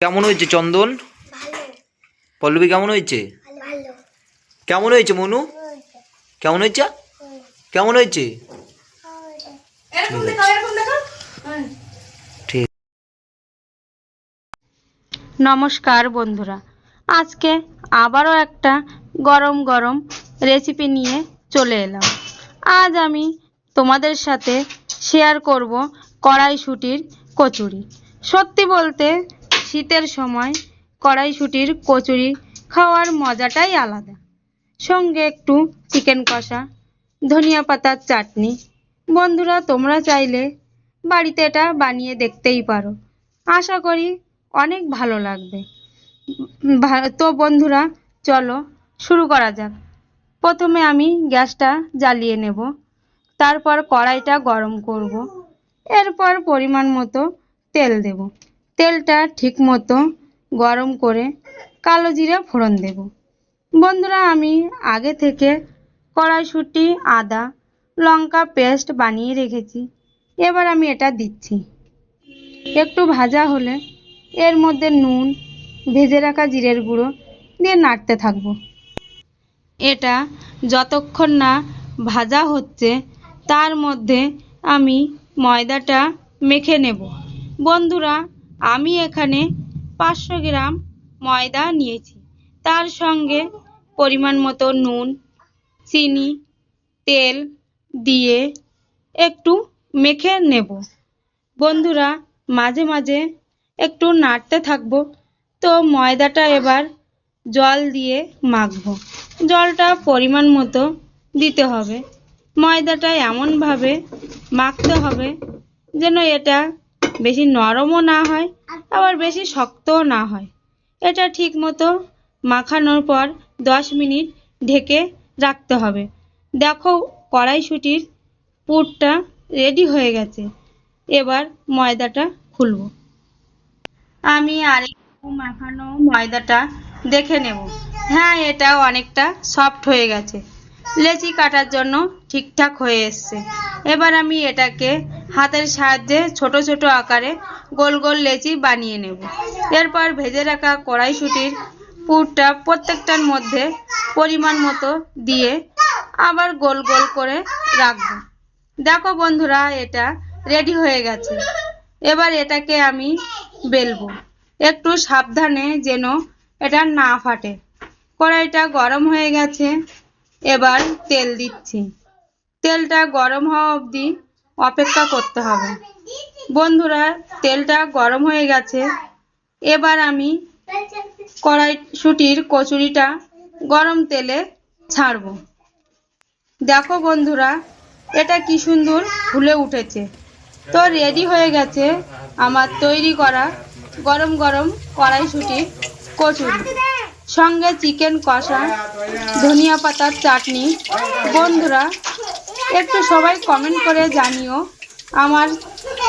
কেমন হয়েছে চন্দন? ভালো। পল্লবী কেমন হয়েছে? কেমন হয়েছে মনু? কেমন হয়েছে? কেমন হয়েছে? নমস্কার বন্ধুরা। আজকে আবারও একটা গরম গরম রেসিপি নিয়ে চলে এলাম। আজ আমি তোমাদের সাথে শেয়ার করব কড়াইশুটির কচুরি। সত্যি বলতে শীতের সময় কড়াইশুটির কচুরি খাওয়ার মজাটাই আলাদা। সঙ্গে একটু চিকেন কষা, ধনিয়া পাতার চাটনি। বন্ধুরা, তোমরা চাইলে বাড়িতে এটা বানিয়ে দেখতেই পারো। আশা করি অনেক ভালো লাগবে। তো বন্ধুরা, চলো শুরু করা যাক। প্রথমে আমি গ্যাসটা জ্বালিয়ে নেব। তারপর কড়াইটা গরম করব। এরপর পরিমাণ মতো তেল দেব। তেলটা ঠিক মতো গরম করে কালো জিরে ফোড়ন দেব। বন্ধুরা, আমি আগে থেকে কড়াইশুঁটি, আদা, লঙ্কা পেস্ট বানিয়ে রেখেছি। এবার আমি এটা দিচ্ছি। একটু ভাজা হলে এর মধ্যে নুন, ভেজে রাখা জিরের গুঁড়ো দিয়ে নাড়তে থাকব। এটা যতক্ষণ না ভাজা হচ্ছে, তার মধ্যে আমি ময়দাটা মেখে নেব। বন্ধুরা আমি এখানে পাঁচশো গ্রাম ময়দা নিয়েছি। তার সঙ্গে পরিমাণ মতো নুন, চিনি, তেল দিয়ে একটু মেখে নেব। বন্ধুরা, মাঝে মাঝে একটু নাড়তে থাকব, তো ময়দাটা এবার জল দিয়ে মাখবো। জলটা পরিমাণ মতো দিতে হবে। ময়দাটা এমনভাবে মাখতে হবে যেন এটা বেশি নরমও না হয়, আবার বেশি শক্তও না হয়। এটা ঠিক মতো মাখানোর পর দশ মিনিট ঢেকে রাখতে হবে। দেখো কড়াইশুটির পুরটা রেডি হয়ে গেছে। এবার ময়দাটা খুলবো। আমি আরেকটু মাখানো ময়দাটা দেখে নেব। হ্যাঁ এটা অনেকটা সফট হয়ে গেছে। লেচি কাটার জন্য ঠিকঠাক হয়ে এসছে। এবার আমি এটাকে হাতের সাহায্যে ছোট ছোট আকারে গোল গোল লেচি বানিয়ে নেব। এরপর ভেজে রাখা কড়াইশুটির পুরটা প্রত্যেকটার মধ্যে পরিমাণ মতো দিয়ে আবার গোল গোল করে রাখব। দেখো বন্ধুরা, এটা রেডি হয়ে গেছে। এবার এটাকে আমি বেলবো। একটু সাবধানে যেন এটা না ফাটে। কড়াইটা গরম হয়ে গেছে। এবার তেল দিচ্ছি। তেলটা গরম হওয়া অবধি অপেক্ষা করতে হবে। বন্ধুরা, তেলটা গরম হয়ে গেছে। এবার আমি কড়াইশুটির কচুরিটা গরম তেলে ছাড়বো। দেখো বন্ধুরা, এটা কি সুন্দর ফুলে উঠেছে। তো রেডি হয়ে গেছে আমার তৈরি করা গরম গরম কড়াইশুটির কচুরি। সঙ্গে চিকেন কষা, ধনিয়া পাতার চাটনি। বন্ধুরা একটু সবাই কমেন্ট করে জানিও আমার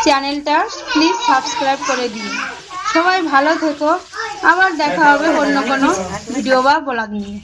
চ্যানেলটা। প্লিজ সাবস্ক্রাইব করে দিন সবাই ভালো থেকো। আবার দেখা হবে অন্য কোনো ভিডিও বা ব্লগ নিয়ে।